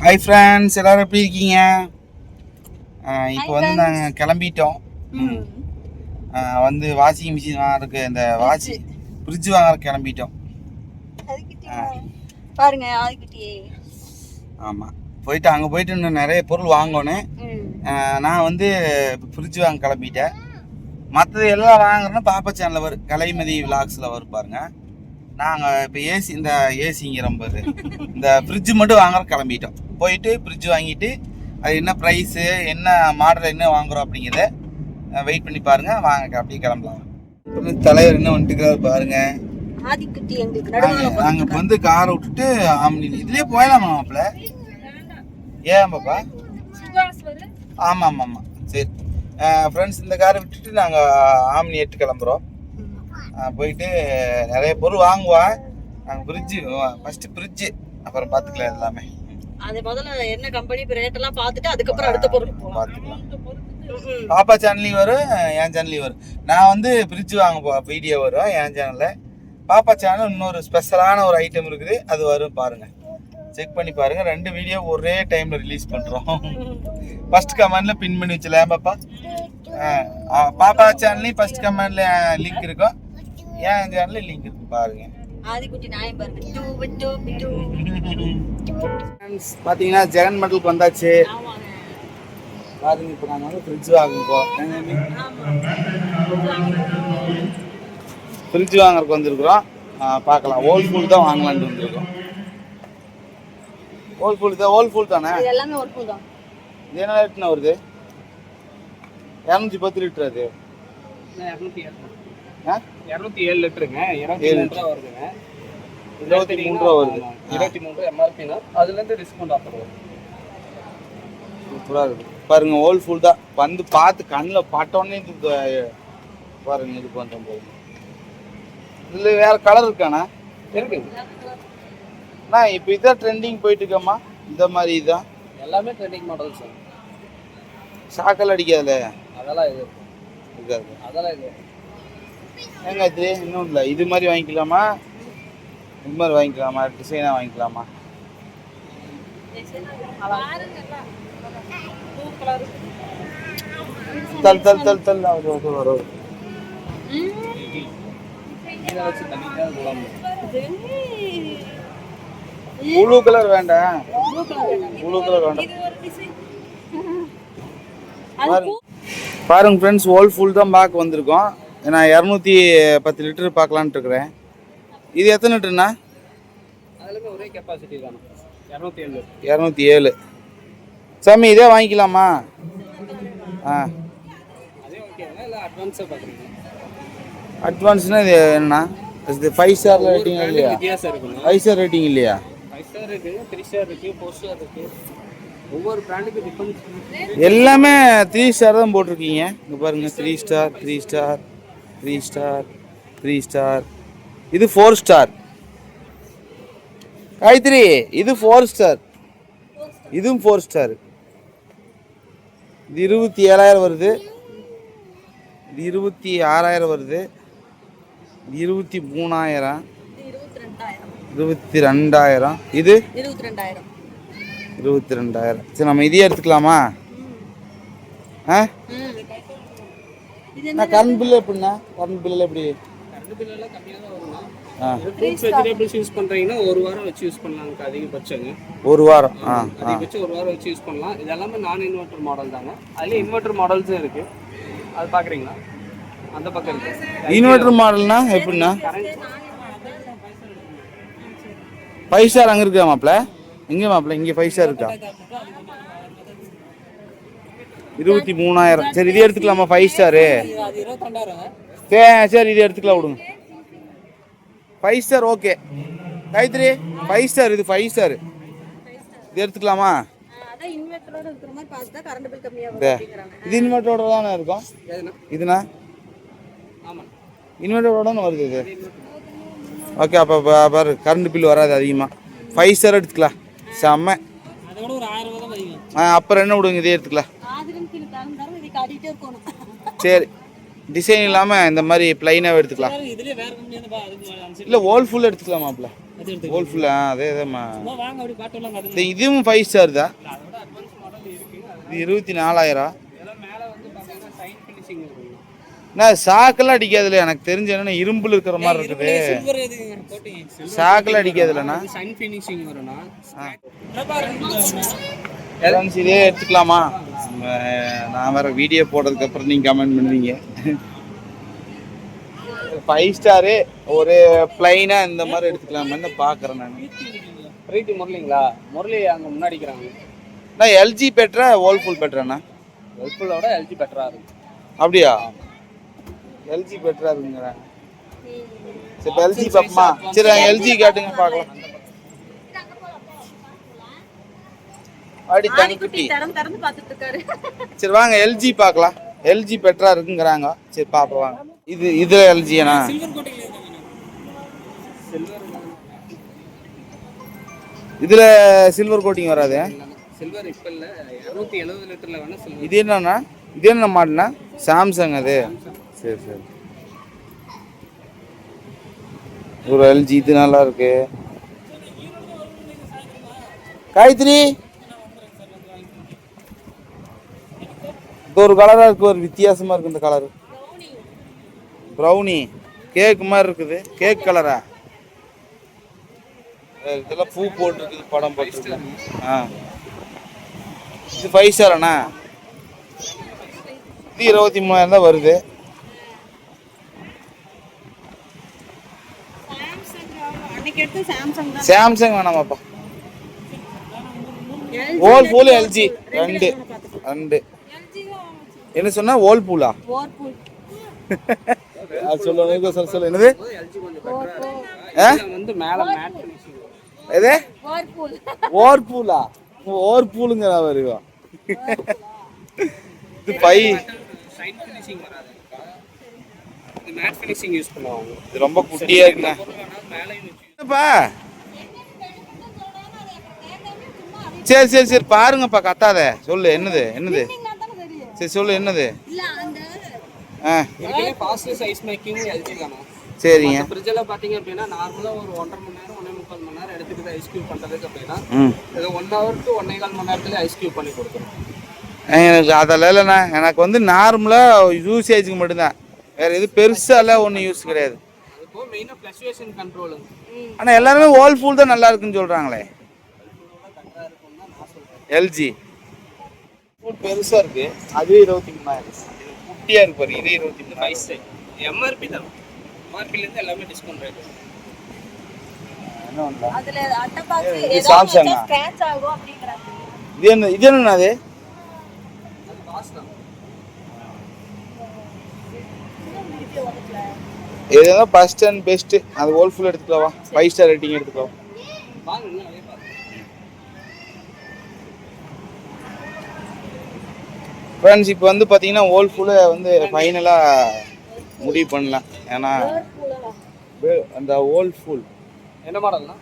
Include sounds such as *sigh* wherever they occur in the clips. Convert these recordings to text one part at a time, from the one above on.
Hi friends எல்லாரும் எப்படி இருக்கீங்க? இப்போ வந்து நாங்கள் கிளம்பிட்டோம். வந்து வாஷிங் மிஷின் வாங்குறதுக்கு இந்த வாஷி ஃப்ரிட்ஜ் வாங்குற கிளம்பிட்டோம். பாருங்க ஆமாம் போயிட்டு அங்கே போயிட்டு இன்னும் நிறைய பொருள் வாங்கணும். நான் வந்து ஃப்ரிட்ஜ் வாங்க கிளம்பிட்டேன். மற்றது எல்லாம் வாங்குறேன்னா பாப்பா சேனலில் வரும். கலைமதி விலாக்ஸில் வரும் பாருங்க. நாங்கள் இப்போ ஏசி இந்த ஏசிங்கிற பாரு இந்த ஃப்ரிட்ஜ் மட்டும் வாங்குற கிளம்பிட்டோம். போயிட்டு ஃப்ரிட்ஜ் வாங்கிட்டு அது என்ன ப்ரைஸு என்ன மாடல் என்ன வாங்குறோம் அப்படிங்கிறத வெயிட் பண்ணி பாருங்க. வாங்க அப்படியே கிளம்பலாம். தலைவர் என்ன வந்துட்டுக்கிறாரு பாருங்க. ஆதிக்குட்டி எங்களுக்கு நடுவுல நாங்கள் நாங்கள் இப்போ வந்து காரை விட்டுட்டு ஆம்னி இதுலேயே போயிடலாமா மாப்பிள்ள ஏன் பாப்பா? ஆமாம் ஆமாம் ஆமாம். சரி. ஃப்ரெண்ட்ஸ் இந்த காரை விட்டுட்டு நாங்கள் ஆம்னி எட்டு கிளம்புறோம். போயிட்டு நிறைய பொருள் வாங்குவோம் நாங்கள் ஃப்ரிட்ஜு ஃபஸ்ட்டு ஃப்ரிட்ஜு அப்புறம் பார்த்துக்கலாம் எல்லாமே. அது முதல்ல என்ன கம்பெனி ரேட் எல்லாம் பார்த்துட்டு அதுக்கப்புறம் அடுத்த பொருள் பார்த்துக்கலாம். பாப்பா சேனல்லையும் வரும் என் சேனல்லையும் வரும். நான் வந்து ஃப்ரிட்ஜ் வாங்க போ வீடியோ வரும் என் சேனலில் பாப்பா சேனல் இன்னொரு ஸ்பெஷலான ஒரு ஐட்டம் இருக்குது அது வரும் பாருங்க. செக் பண்ணி பாருங்க ரெண்டு வீடியோ ஒரே டைம்ல ரிலீஸ் பண்றோம். ஃபர்ஸ்ட் கமெண்ட்ல பின் பண்ணி வச்சல பாப்பா. பாப்பா சேனல்லையும் ஃபர்ஸ்ட் கமெண்ட்ல லிங்க் இருக்கும். என் சேனல்ல லிங்க் இருக்கு பாருங்க. பாத்தீங்கன்னா ஜெகன் மெடலுக்கு வந்தாச்சு. ஆமாங்க. பாருங்க இப்போ நாங்கள் வந்து ஃப்ரிட்ஜ் வாங்குவோம் ஃப்ரிட்ஜ் வாங்குறதுக்கு வந்திருக்கிறோம். பார்க்கலாம். ஓல் ஃபுல் தான் வாங்கலான்ட்டு வந்திருக்கோம். ஓல் ஃபுல் தான் ஓல் ஃபுல் தானே? இது எல்லாமே ஒர்க்கு தான். இது என்ன லிட்டர்னா வருது? இரநூத்தி பத்து லிட்டர் அது. இரநூத்தி ஆ? இரநூத்தி ஏழு லிட்டருங்க. இருபத்தி ஏழு ரூபா வருதுங்க. இருபத்தி மூணு ரூபா வருது. இருபத்தி மூணு ரூபா எம்ஆர்பினா அதுல இருந்து டிஸ்கவுண்ட் ஆஃபர் வரும். சூப்பராக இருக்குது பாருங்க ஓல் ஃபுல் தான். வந்து பார்த்து கண்ணில் பட்டோன்னே இது பாருங்க இது பண்ணுறோம் போது இதில் வேற கலர் இருக்காண்ணா? இருக்குங்க. அண்ணா இப்போ இதான் ட்ரெண்டிங் போயிட்டு இருக்கம்மா இந்த மாதிரி இதான். எல்லாமே ட்ரெண்டிங் மாடல் சார் சாக்கல் அடிக்காதுல? அதெல்லாம் இது. இருக்காது. அதெல்லாம் இது. ஏங்க இது இன்னும் இல்லை. இது மாதிரி வாங்கிக்கலாமா? இது மாதிரி வாங்கிக்கலாமா? டிசைனாக வாங்கிக்கலாமா? தல் தல் தல் தல் வரும். வரும் வரும் ப்ளூ கலர் வேண்டாம். ப்ளூ கலர் வேண்டாம். பாருங்க. ஃப்ரெண்ட்ஸ் ஓல் ஃபுல் தான் பேக் வந்திருக்கோம். நான் இரநூத்தி பத்து லிட்டர் பார்க்கலான்ட்டு இருக்கிறேன். இது எத்தனை லிட்டர்ண்ணா? ஒரே கெப்பாசிட்டி தானே இரநூத்தி ஏழு. இரநூத்தி ஏழு. சாமி இதே வாங்கிக்கலாமா? ஆ. அதே ஓகேங்களா இல்லை அட்வான்ஸாக பார்க்குறீங்க அட்வான்ஸ்னா இது என்னண்ணா? இது ஃபைவ் ஸ்டார் ரேட்டிங் இல்லையா? ஃபைவ் ஸ்டார் ரேட்டிங் இல்லையா? ஒவ்வொரு எல்லாமே த்ரீ ஸ்டார் தான் போட்டிருக்கீங்க. இங்கே பாருங்க three star three star three star three star இது ஃபோர் ஸ்டார் காயத்ரி இது ஃபோர் ஸ்டார் இதுவும் ஃபோர் ஸ்டார் இது இருபத்தி ஏழாயிரம் வருது. இது இருபத்தி ஆறாயிரம் வருது. இருபத்தி மூணாயிரம். இருபத்தி ரெண்டாயிரம். இது? இருபத்தி ரெண்டாயிரம். சரி நம்ம இதையே எடுத்துக்கலாமா? ஆ? நான் கரண்ட் பில்லு எப்படிண்ணா? கரண்ட் பில்லு எப்படி? கரண்ட் பில் எல்லாம் கம்மியாக தான் ஃப்ரூட்ஸ் வெஜிடபிள்ஸ் யூஸ் பண்ணுறீங்கன்னா ஒரு வாரம் வச்சு யூஸ் பண்ணலாங்க அதிகபட்சங்க. ஒரு வாரம். அதிகபட்சம் ஒரு வாரம் வச்சு யூஸ் பண்ணலாம். இது எல்லாமே நான் இன்வெர்டர் மாடல் தாங்க. அதுலேயே இன்வெர்டர் மாடல்ஸும் இருக்கு. அது பார்க்குறீங்களா அந்த பக்கம் இருக்கு. இன்வெர்டர் மாடல்னா எப்படிண்ணா? கரண்ட் ஃபைவ் ஸ்டார் அங்கே இருக்கா மாப்பிள்ள? எங்கே மாப்பிள்ள இங்கே ஃபைவ் ஸ்டார் இருக்கா? இருபத்தி மூணாயிரம். சரி இதே எடுத்துக்கலாமா? ஃபைவ் ஸ்டாரு அது சரி இதே இது எடுத்துக்கலாம் விடுங்க. Five star okay Gayathri five star இது ஃபைவ் ஸ்டார் இது எடுத்துக்கலாமா? இது. இன்வெர்டரோட இது தானே இருக்கும்? இதுனா? இதுண்ணா தானே வருது இது? ஓகே அப்போ பாரு கரண்ட் பில் வராது அதிகமாக ஃபைவ் ஸ்டார் எடுத்துக்கலாம். செம்ம. ஆ அப்புறம் என்ன விடுங்க இதே எடுத்துக்கலாம். சரி டிசைன் இல்லாமல் இந்த மாதிரி ப்ளைனாக எடுத்துக்கலாம். இல்லை ஓல் ஃபுல் எடுத்துக்கலாம் மாப்பிள்ள அது எடுத்து ஓல்ஃபுல் அதே இது இதுவும் ஃபைவ் ஸ்டார் தான் அதோட அட்வான்ஸ் மாடல் இருக்கு இது இருபத்தி நாலாயிரம். நான் சாக்கெல்லாம் அடிக்காதுல எனக்கு தெரிஞ்ச என்னன்னா இரும்புல இருக்கிற மாதிரி இருக்குது. சாக்கெல்லாம் அடிக்காதுலண்ணா சைன் ஃபினிஷிங் இதே எடுத்துக்கலாமா? நான் வேற வீடியோ போடுறதுக்கு அப்புறம் நீங்க கமெண்ட் பண்ணுவீங்க ஃபைவ் ஸ்டாரு ஒரு பிளைனா இந்த மாதிரி எடுத்துக்கலாமான்னு பார்க்குறேன் நான். பிரீத்தி முரளிங்களா? முரளி அங்கே முன்னாடிக்கிறாங்க நான் எல்ஜி பெட்ரா ஓல்ஃபுல் பெட்ராண்ணா வெல்ஃபுல்லோட எல்ஜி பெட்டராக இருக்கும் அப்படியா? எல்ஜி பெட்டரா இருக்குங்கிறேன் சரி எல்ஜி பார்ப்போமா? சரி எல்ஜி காட்டுங்க பார்க்கலாம். அடி தனிக்குட்டி. திறந்து இருக்காரு சரி வாங்க எல்ஜி பார்க்கலாம். எல்ஜி பெட்டரா இருக்குங்கிறாங்க. சரி பார்ப்போம் வாங்க. இது இது சில்வர் இதுல சில்வர் கோட்டிங் வராது. சில்வர் இப்போ இல்லை. இரநூத்தி எழுபது லிட்டரில் சில்வர் இது என்னண்ணா இது என்ன மாடல்னா சாம்சங் அது. சரி சரி. ஒரு எல்ஜி இது நல்லா இருக்கு. காயத்ரி! இது ஒரு கலரா இருக்கு ஒரு வித்தியாசமா இருக்கு இந்த கலர் ப்ரௌனி கேக் மாதிரி இருக்குது. கேக் கலரா இதெல்லாம் பூ போட்டிருக்குது படம் போட்டிருக்கு ஆ. இது ஃபைவ் ஸ்டார் அண்ணா இது இருபத்தி மூணாயிரம் தான் வருது. சாம்சங் வேணாமாப்பா. ஓல் பூல் எல்ஜி ரெண்டு ரெண்டு. என்ன சொன்னா? ஓல் பூலா ஓர்பூல் அது சொல்ல சொல்ல சொல்ல என்னது? வந்து மேலே எது ஓர்பூல் ஓர் பூலா ஓர் பூலுங்கிற வருவோம் இது பை. சைன் ஃபினிஷிங் வராது. இது மேட் ஃபினிஷிங் யூஸ் பண்ணுவாங்க. இது ரொம்ப குட்டியா இருக்குண்ணா. சரி சரி சரி. பாருங்கப்பா கத்தாத. சொல்லு என்னது என்னது? சரி சொல்லு என்னது? இல்ல அந்த ஆ. ஃபாஸ்டஸ்ட் ஐஸ் மேக்கிங் எல்ஜி தானே சரிங்க. ஃப்ரிட்ஜில் பார்த்தீங்க அப்படின்னா நார்மலாக ஒரு ஒன்றரை மணி நேரம் ஒன்றே முக்கால் மணி நேரம் எடுத்துக்கிட்டு ஐஸ் கியூப் பண்ணுறதுக்கு அப்படின்னா இது ஒன் ஹவர் டு ஒன்னே கால் மணி நேரத்துல ஐஸ் கியூப் பண்ணி கொடுத்துரும். எனக்கு அதெல்லாம் இல்லைண்ணா. எனக்கு வந்து நார்மலாக யூசேஜுக்கு மட்டும்தான். வேறு எது பெருசாலாம் ஒன்றும் யூஸ் கிடையாது. ஆனால் எல்லாருமே ஓல் ஃபூல் தான் நல்லா இருக்குன்னு சொல்கிறாங்களே எல்ஜி பெருசாக இருக்கு. அதுவே இருபத்தி மூணாயிரம் இது குட்டியாக இருக்கு பாரு இதே இருபத்தி மூணாயிரம் ப்ரைஸ் எம்ஆர்பி தான். எம்ஆர்பிலேருந்து எல்லாமே டிஸ்கவுண்ட் ரேட் என்ன பண்ணலாம் அதுல அட்டை பாக்ஸ் இது ஏதாவது Samsung ஆ? ஸ்கிராட்ச் ஆகும் அப்படிங்கறாங்க. இது என்ன இது அது? அது எதுனா ஃபர்ஸ்ட் அண்ட் அது ஃபுல் எடுத்துக்கலாம் ஃபைவ் ஸ்டார் ரேட்டிங் எடுத்துக்கலாம் வாங்க இன்னும் நிறைய பாருங்க ஃப்ரெண்ட்ஸ் இப்போ வந்து பார்த்தீங்கன்னா ஓல் ஃபுல்லை வந்து ஃபைனலாக முடிவு பண்ணலாம். ஏன்னா அந்த ஓல் ஃபுல் என்ன மாடல்னா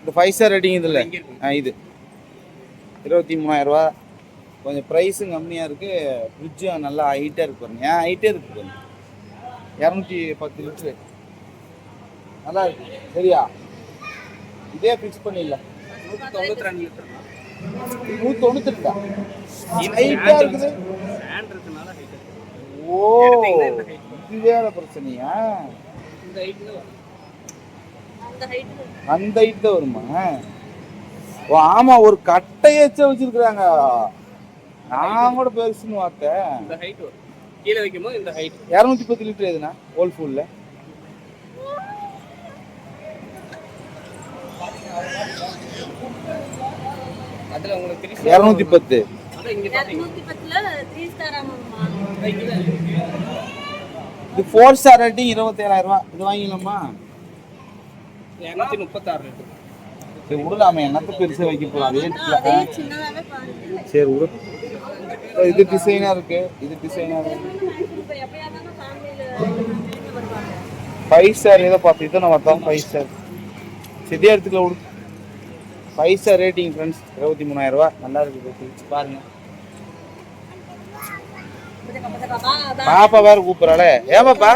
இந்த ஃபைவ் ஸ்டார் ரேட்டிங் இதில். ஆ இது. இருபத்தி மூணாயிரரூவா கொஞ்சம் ப்ரைஸும் கம்மியாக இருக்குது ஃப்ரிட்ஜும் நல்லா ஹைட்டாக இருக்கு பாருங்க. ஏன் ஹைட்டே இருக்குது பாருங்க. இரநூத்தி பத்து லிட்ரு நல்லா இருக்கு. சரியா? இதே ஃபிக்ஸ் பண்ணிடலாம். நூற்றி தொண்ணூற்றி ரெண்டு லிட்டர் நூற்றி ரெண்டா இருக்குது. ஓ இது வேற பிரச்சனையா? அந்த ஹைட் அந்த ஹைட் தான் வருமா? ஓ ஆமா ஒரு கட்டையச்ச வச்சிருக்கிறாங்க. நான் கூட பெருசுன்னு பார்த்தேன் இந்த ஹைட் வரும். கீழே வைக்கும்போது இந்த ஹைட் இரநூத்தி பத்து லிட்டர் எதுனா? ஓல் ஃபுல்ல அதில் உங்களுக்கு த்ரீ இரநூத்தி பத்து அதான் இங்கே பார்த்தீங்க நூத்தி பத்துல த்ரீ ஸ்டார் ஆமாம்மா இங்கே தான் இருக்கு இது ஃபோர் ஸ்டார் ரேட்டிங் இருபத்தேழாயிரம் ரூபாய் இது வாங்கிக்கலாமா இரநூத்தி முப்பத்தாறு லிட்டர் சரி விடலாமே. என்னத்த பெருசா வைக்க சின்னதாவே பாருங்க. சரி விடு. இது டிசைனா இருக்கு. இது டிசைனா இருக்கு. தானே ஃபைவ் ஸ்டார் ஏதோ பார்த்து இதை நான் பார்த்தோம் ஃபைவ் ஸ்டார் சரியா எடுத்துக்கல விடு. ஃபைவ் ஸ்டார் ரேட்டிங் ஃப்ரெண்ட்ஸ் இருபத்தி மூணாயிரம் ரூபாய். நல்லா இருக்குது பிரிச்சு பாருங்க. பாப்பா வேற கூப்பிடறாளே. ஏன் பாப்பா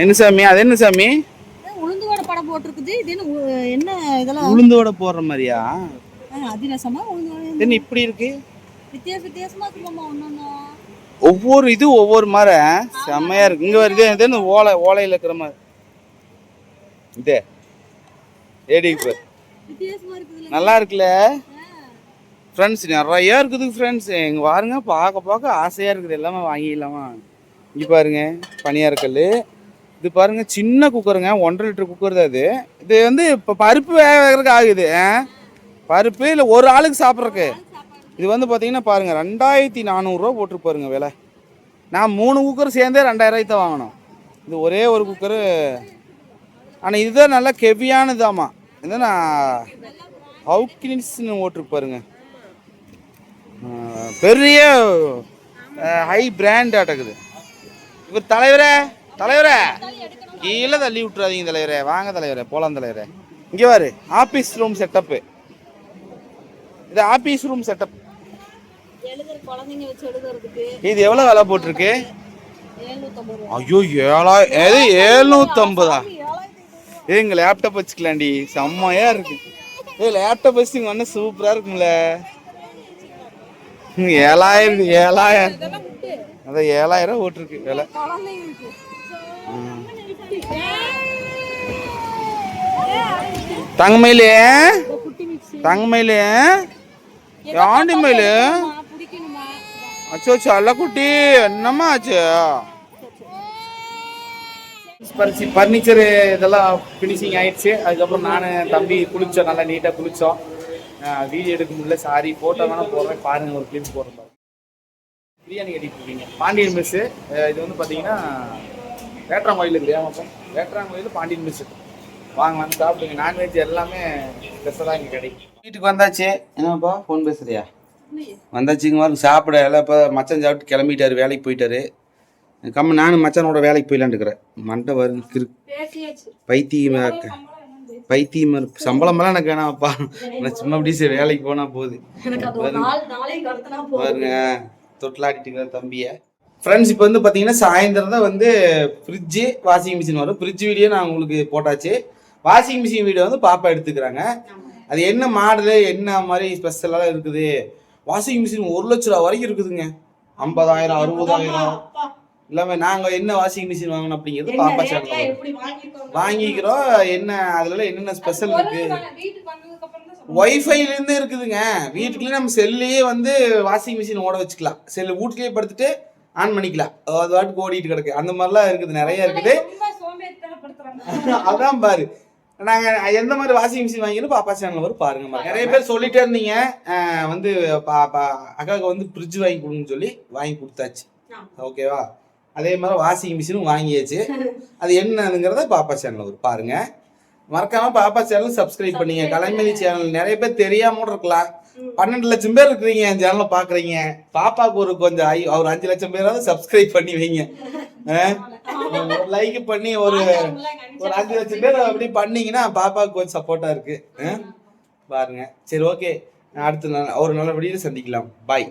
என்ன சாமி? அது என்ன சாமி? உளுந்து வடை படம் போட்டிருக்குது. இது என்ன இதெல்லாம்? உளுந்தோட போடுற மாதிரியா? அதிரசமா உளுந்து என்ன இப்படி இருக்கு? வித்தியாச வித்தியாசமா இருக்குமாம்மா ஒன்னொன்னு. ஒவ்வொரு இது ஒவ்வொரு மாதிரி செம்மையா இருக்கு. இங்க வருது இது ஓலை ஓலையில இருக்கிற மாதிரி. இதே. ஏடி இப்ப. நல்லா இருக்குல்ல? ஃப்ரெண்ட்ஸ் நிறைய இருக்குது ஃப்ரெண்ட்ஸ் எங்க பாருங்க பார்க்க பார்க்க ஆசையா இருக்குது. எல்லாமே வாங்கிடலாமா? இங்க பாருங்க பனியாரக்கல் இது பாருங்க சின்ன குக்கருங்க. ஒன்றரை லிட்டர் குக்கர் தான் இது. இது வந்து இப்போ பருப்பு வேக வைக்கிறதுக்கு ஆகுது? பருப்பு இல்லை ஒரு ஆளுக்கு சாப்பிட்றதுக்கு. இது வந்து பார்த்தீங்கன்னா பாருங்க ரெண்டாயிரத்தி நானூறுரூவா போட்டு பாருங்க விலை. நான் மூணு குக்கர் சேர்ந்தே ரெண்டாயிரூவாய்க்கு தான் வாங்கினோம். இது ஒரே ஒரு குக்கரு. ஆனால் இதுதான் நல்லா கெவியானதாமா நான் ஹவுக்கின்ஸ்னு ஓட்டிருக்கு பாருங்க. பெரிய ஹை பிராண்ட் ஆட்டக்குது இவர் தலைவரே தலைவரே. கீழே தள்ளி விட்டுறாதீங்க தலைவரே. வாங்க தலைவரே போலாம் தலைவரே. இங்கே பாரு ஆபீஸ் ரூம் செட்டப்பு இது ஆபீஸ் ரூம் செட்டப் இது எவ்வளோ விலை போட்டிருக்கு? எழுநூத்தம்பது ஐயோ ஏழாயிரம் எது ஏழ்நூற்றம்பதா ஏ இங்கே லேப்டாப் வச்சுக்கலாம்டி. செம்மையாக இருக்கு. ஏ லேப்டாப் வச்சு இங்கே வந்தால் சூப்பராக இருக்கும்ல. ஏழாயிரம் ஏழாயிரம். அதான் ஏழாயிரம் ஓட்டிருக்கு விலை. குழந்தைங்களுக்கு ம். தங்கமயிலே குட்டி தங்கமயிலே யாண்டி மயிலு பிடிக்கணுமா அச்சோ குட்டி என்னம்மா ஆச்சு? ஃபர்னிச்சர் இதெல்லாம் ஃபினிஷிங் ஆயிடுச்சு. அதுக்கப்புறம் நான் தம்பி குளிச்சோம் நல்லா நீட்டாக குளிச்சோம். வீடியோ எடுக்க முடியல சாரி ஃபோட்டோ வேணால் போடுறேன். பாருங்க ஒரு கிளிப் போடுறேன். பிரியாணி கட்டிட்டு இருக்கீங்க. பாண்டியன் மெஸ்ஸு இது வந்து பார்த்தீங்கன்னா வேட்ராங்கோயில் இருக்குது ஏமாப்பா வேட்ராங்கோயில் பாண்டியன் மெஸ்ஸு வாங்க வந்து சாப்பிடுங்க. நான்வெஜ் எல்லாமே ஸ்பெஷலாக இங்கே கிடைக்கும். வீட்டுக்கு வந்தாச்சு. என்னப்பா ஃபோன் பேசுறியா? வந்தாச்சுங்க சாப்பிட எல்லாம் இப்போ மச்சான் சாப்பிட்டு கிளம்பிட்டாரு. வேலைக்கு போயிட்டாரு. கம்ம நானும் மச்சானோட வேலைக்கு போயிடலான்னு இருக்கிறேன். மண்டை வரும் கிரு பைத்தியமா பைத்தியமா சம்பளமெல்லாம் எனக்கு வேணாம்ப்பா நான் சும்மா அப்படியே சரி வேலைக்கு போனா போகுது எனக்கு அது ஒரு நாள் நாளைக்கு கடத்தினா போதும். பாருங்க தொட்டிலாடிட்டு தம்பியை. ஃப்ரெண்ட்ஸ் இப்போ வந்து பார்த்தீங்கன்னா சாயந்தரம் தான் வந்து ஃப்ரிட்ஜு வாஷிங் மிஷின் வரும். ஃப்ரிட்ஜ் வீடியோ நான் உங்களுக்கு போட்டாச்சு. வாஷிங் மிஷின் வீடியோ வந்து பாப்பா எடுத்துக்கிறாங்க. அது என்ன மாடலு என்ன மாதிரி ஸ்பெஷலாக இருக்குது? வாஷிங் மிஷின் ஒரு லட்ச ரூபா வரைக்கும் இருக்குதுங்க. ஐம்பதாயிரம் அறுபதாயிரம். இல்லாம நாங்கள் என்ன வாஷிங் மிஷின் வாங்கணும் அப்படிங்கிறது பாப்பா சேனல் வாங்கிக்கிறோம். என்ன அதுல என்னென்ன ஸ்பெஷல் இருக்கு? ஒய்ஃபைல இருந்து இருக்குதுங்க. வீட்டுக்குள்ளே நம்ம செல்லையே வந்து வாஷிங் மிஷின் ஓட வச்சுக்கலாம். செல்லு வீட்லயே படுத்துட்டு ஆன் பண்ணிக்கலாம். அது வாட்டுக்கு ஓடிட்டு கிடக்கு. அந்த மாதிரிலாம் இருக்குது. நிறைய இருக்குது. *laughs* அதான் பாரு. நாங்க எந்த மாதிரி வாஷிங் மிஷின் வாங்கினோம் பாப்பா சேனல் வரும் பாருங்க நிறைய பேர் சொல்லிட்டே இருந்தீங்க. வந்து பா- பா- அக்காவுக்கு வந்து ஃப்ரிட்ஜ் வாங்கி கொடுங்கன்னு சொல்லி வாங்கி கொடுத்தாச்சு. ஓகேவா அதே மாதிரி வாஷிங் மிஷினும் வாங்கியாச்சு. அது என்னதுங்கிறத பாப்பா சேனல் வரும். பாருங்க. மறக்காம பாப்பா சேனல் சப்ஸ்கிரைப் பண்ணீங்க. கலைமணி சேனல் நிறைய பேர் தெரியாம கூட இருக்கலாம் பன்னெண்டு லட்சம் பேர் இருக்கிறீங்க என் சேனலை பாக்குறீங்க. பாப்பாக்கு ஒரு கொஞ்சம் ஐ- ஒரு அஞ்சு லட்சம் பேராவது சப்ஸ்கிரைப் பண்ணி வைங்க. லைக் பண்ணி ஒரு ஒரு அஞ்சு லட்சம் பேர் அப்படி பண்ணீங்கன்னா பாப்பாவுக்கு கொஞ்சம் சப்போர்ட்டா இருக்கு? பாருங்க. சரி ஓகே அடுத்த நாள் ஒரு நல்ல வீடியோ சந்திக்கலாம். பாய்